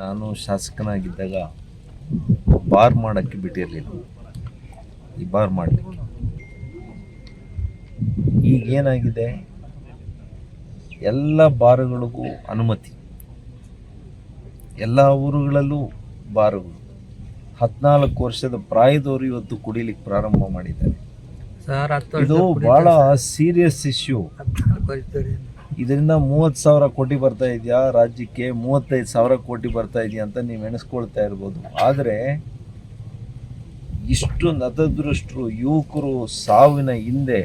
ನಾನು ಶಾಸಕನಾಗಿದ್ದಾಗ ಬಾರ್ ಮಾಡೋಕ್ಕೆ ಬಿಟ್ಟಿರಲಿಲ್ಲ. ಈ ಬಾರ್ ಮಾಡಲಿಕ್ಕೆ. ಈಗ ಏನಾಗಿದೆ? ಎಲ್ಲ ಬಾರ್ಗಳಿಗೂ ಅನುಮತಿ. ಎಲ್ಲ ಊರುಗಳಲ್ಲೂ ಬಾರುಗಳು. ಹದಿನಾಲ್ಕು ವರ್ಷದ ಪ್ರಾಯದವರು ಇವತ್ತು ಕುಡಿಲಿಕ್ಕೆ ಪ್ರಾರಂಭ ಮಾಡಿದ್ದಾರೆ. ಇದು ಬಹಳ ಸೀರಿಯಸ್ ಇಶ್ಯೂ ಇದರಿಂದ ಮೂವತ್ತು ಸಾವಿರ ಕೋಟಿ ಬರ್ತಾ ಇದೆಯಾ? ರಾಜ್ಯಕ್ಕೆ ಮೂವತ್ತೈದು ಸಾವಿರ ಕೋಟಿ ಬರ್ತಾ ಇದೆಯಾ ಅಂತ ನೀವು ಎಣಿಸ್ಕೊಳ್ತಾ ಇರ್ಬೋದು. ಆದರೆ ಇಷ್ಟು ನತದೃಷ್ಟರು, ಯುವಕರು ಸಾವಿನ ಹಿಂದೆ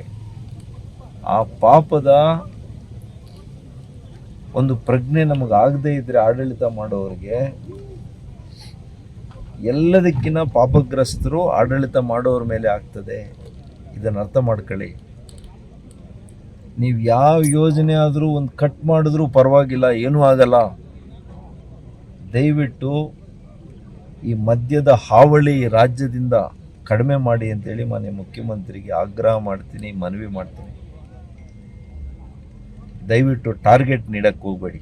ಆ ಪಾಪದ ಒಂದು ಪ್ರಜ್ಞೆ ನಮಗಾಗದೇ ಇದ್ದರೆ ಆಡಳಿತ ಮಾಡೋರಿಗೆ ಎಲ್ಲದಕ್ಕಿಂತ ಪಾಪಗ್ರಸ್ತರು ಆಡಳಿತ ಮಾಡೋರ ಮೇಲೆ ಆಗ್ತದೆ. ಇದನ್ನು ಅರ್ಥ ಮಾಡ್ಕೊಳ್ಳಿ. ನೀವು ಯಾವ ಯೋಜನೆ ಆದರೂ ಒಂದು ಕಟ್ ಮಾಡಿದ್ರೂ ಪರವಾಗಿಲ್ಲ, ಏನೂ ಆಗಲ್ಲ. ದಯವಿಟ್ಟು ಈ ಮದ್ಯದ ಹಾವಳಿ ರಾಜ್ಯದಿಂದ ಕಡಿಮೆ ಮಾಡಿ ಅಂತೇಳಿ ಮನೆ ಮುಖ್ಯಮಂತ್ರಿಗೆ ಆಗ್ರಹ ಮಾಡ್ತೀನಿ, ಮನವಿ ಮಾಡ್ತೀನಿ. ದಯವಿಟ್ಟು ಟಾರ್ಗೆಟ್ ನೀಡಕ್ಕೆ ಹೋಗಬೇಡಿ.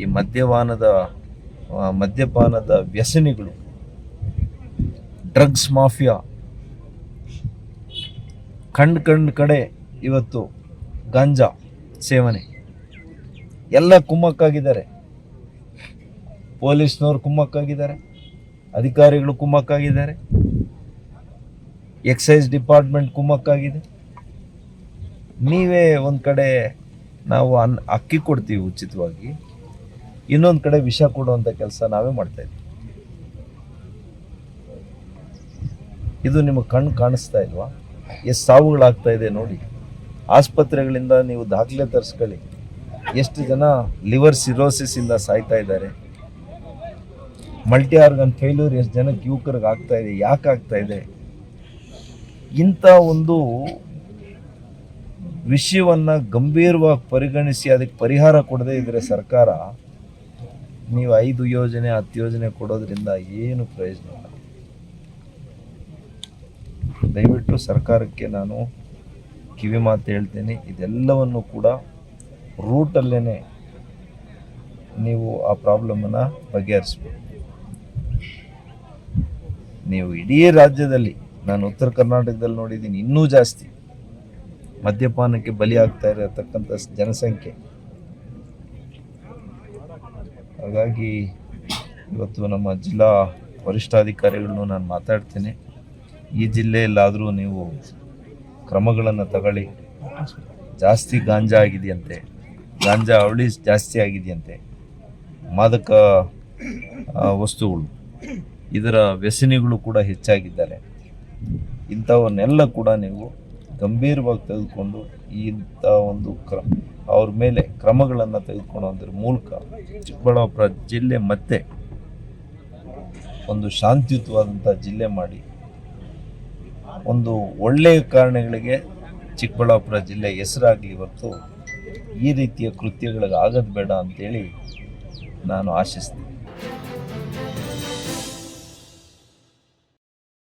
ಈ ಮದ್ಯಪಾನದ ಮದ್ಯಪಾನದ ವ್ಯಸನಿಗಳು, ಡ್ರಗ್ಸ್ ಮಾಫಿಯಾ ಕಂಡು ಕಂಡು ಕಡೆ ಇವತ್ತು ಗಾಂಜಾ ಸೇವನೆ. ಎಲ್ಲ ಕುಮ್ಮಕ್ಕಾಗಿದ್ದಾರೆ. ಪೊಲೀಸ್ನವರು ಕುಮ್ಮಕ್ಕಾಗಿದ್ದಾರೆ. ಅಧಿಕಾರಿಗಳು ಕುಮ್ಮಕ್ಕಾಗಿದ್ದಾರೆ. Exercise department ಕುಮ್ಮಕ್ಕಾಗಿದೆ. ನೀವೇ ಒಂದು ಕಡೆ ನಾವು ಅನ್ ಅಕ್ಕಿ ಕೊಡ್ತೀವಿ ಉಚಿತವಾಗಿ. ಇನ್ನೊಂದು ಕಡೆ ವಿಷ ಕೊಡುವಂಥ ಕೆಲಸ ನಾವೇ ಮಾಡ್ತಾ ಇದ್ದೀವಿ. ಇದು ನಿಮಗೆ ಕಣ್ಣು ಕಾಣಿಸ್ತಾ ಇಲ್ವಾ? ಎಷ್ಟು ಸಾವುಗಳಾಗ್ತಾ ಇದೆ ನೋಡಿ. ಆಸ್ಪತ್ರೆಗಳಿಂದ ನೀವು ದಾಖಲೆ ತರಿಸ್ಕೊಳ್ಳಿ. ಎಷ್ಟು ಜನ ಲಿವರ್ ಸಿರೋಸಿಸಿಂದ ಸಾಯ್ತಾ ಇದ್ದಾರೆ? ಮಲ್ಟಿ ಆರ್ಗನ್ ಫೇಲ್ಯೂರ್ ಎಷ್ಟು ಜನಕ್ಕೆ ಯುವಕರಿಗೆ ಆಗ್ತಾ ಇದೆ? ಯಾಕೆ ಆಗ್ತಾ ಇದೆ? ಇಂಥ ಒಂದು ವಿಷಯವನ್ನ ಗಂಭೀರವಾಗಿ ಪರಿಗಣಿಸಿ ಅದಕ್ಕೆ ಪರಿಹಾರ ಕೊಡದೇ ಇದ್ರೆ ಸರ್ಕಾರ ನೀವು ಐದು ಯೋಜನೆ, ಹತ್ತು ಯೋಜನೆ ಕೊಡೋದ್ರಿಂದ ಏನು ಪ್ರಯೋಜನ? ದಯವಿಟ್ಟು ಸರ್ಕಾರಕ್ಕೆ ನಾನು ಕಿವಿ ಮಾತು ಹೇಳ್ತೇನೆ, ಇದೆಲ್ಲವನ್ನು ಕೂಡ ರೂಟಲ್ಲೇ ನೀವು ಆ ಪ್ರಾಬ್ಲಮನ್ನು ಬಗೆಹರಿಸ್ಬೇಕು. ನೀವು ಇಡೀ ರಾಜ್ಯದಲ್ಲಿ, ನಾನು ಉತ್ತರ ಕರ್ನಾಟಕದಲ್ಲಿ ನೋಡಿದ್ದೀನಿ, ಇನ್ನೂ ಜಾಸ್ತಿ ಮದ್ಯಪಾನಕ್ಕೆ ಬಲಿ ಆಗ್ತಾ ಇರತಕ್ಕಂಥ ಜನಸಂಖ್ಯೆ. ಹಾಗಾಗಿ ಇವತ್ತು ನಮ್ಮ ಜಿಲ್ಲಾ ವರಿಷ್ಠಾಧಿಕಾರಿಗಳನ್ನು ನಾನು ಮಾತಾಡ್ತೇನೆ. ಈ ಜಿಲ್ಲೆಯಲ್ಲಾದರೂ ನೀವು ಕ್ರಮಗಳನ್ನು ತಗೊಳ್ಳಿ. ಜಾಸ್ತಿ ಗಾಂಜಾ ಆಗಿದೆಯಂತೆ. ಗಾಂಜಾ ಅವಳಿ ಜಾಸ್ತಿ ಆಗಿದೆಯಂತೆ. ಮಾದಕ ವಸ್ತುಗಳು. ಇದರ ವ್ಯಸನಿಗಳು ಕೂಡ ಹೆಚ್ಚಾಗಿದ್ದಾರೆ. ಇಂಥವನ್ನೆಲ್ಲ ಕೂಡ ನೀವು ಗಂಭೀರವಾಗಿ ತೆಗೆದುಕೊಂಡು ಇಂಥ ಒಂದು ಕ್ರ, ಅವ್ರ ಮೇಲೆ ಕ್ರಮಗಳನ್ನು ತೆಗೆದುಕೊಳ್ಳೋದ್ರ ಮೂಲಕ ಚಿಕ್ಕಬಳ್ಳಾಪುರ ಜಿಲ್ಲೆ ಮತ್ತೆ ಒಂದು ಶಾಂತಿಯುತವಾದಂಥ ಜಿಲ್ಲೆ ಮಾಡಿ ಒಂದು ಒಳ್ಳೆಯ ಕಾರಣಗಳಿಗೆ ಚಿಕ್ಕಬಳ್ಳಾಪುರ ಜಿಲ್ಲೆ ಹೆಸರಾಗಲಿ ಇವತ್ತು ಈ ರೀತಿಯ ಕೃತ್ಯಗಳಿಗೆ ಆಗೋದು ಬೇಡ ಅಂತೇಳಿ ನಾನು ಆಶಿಸ್ತೀನಿ.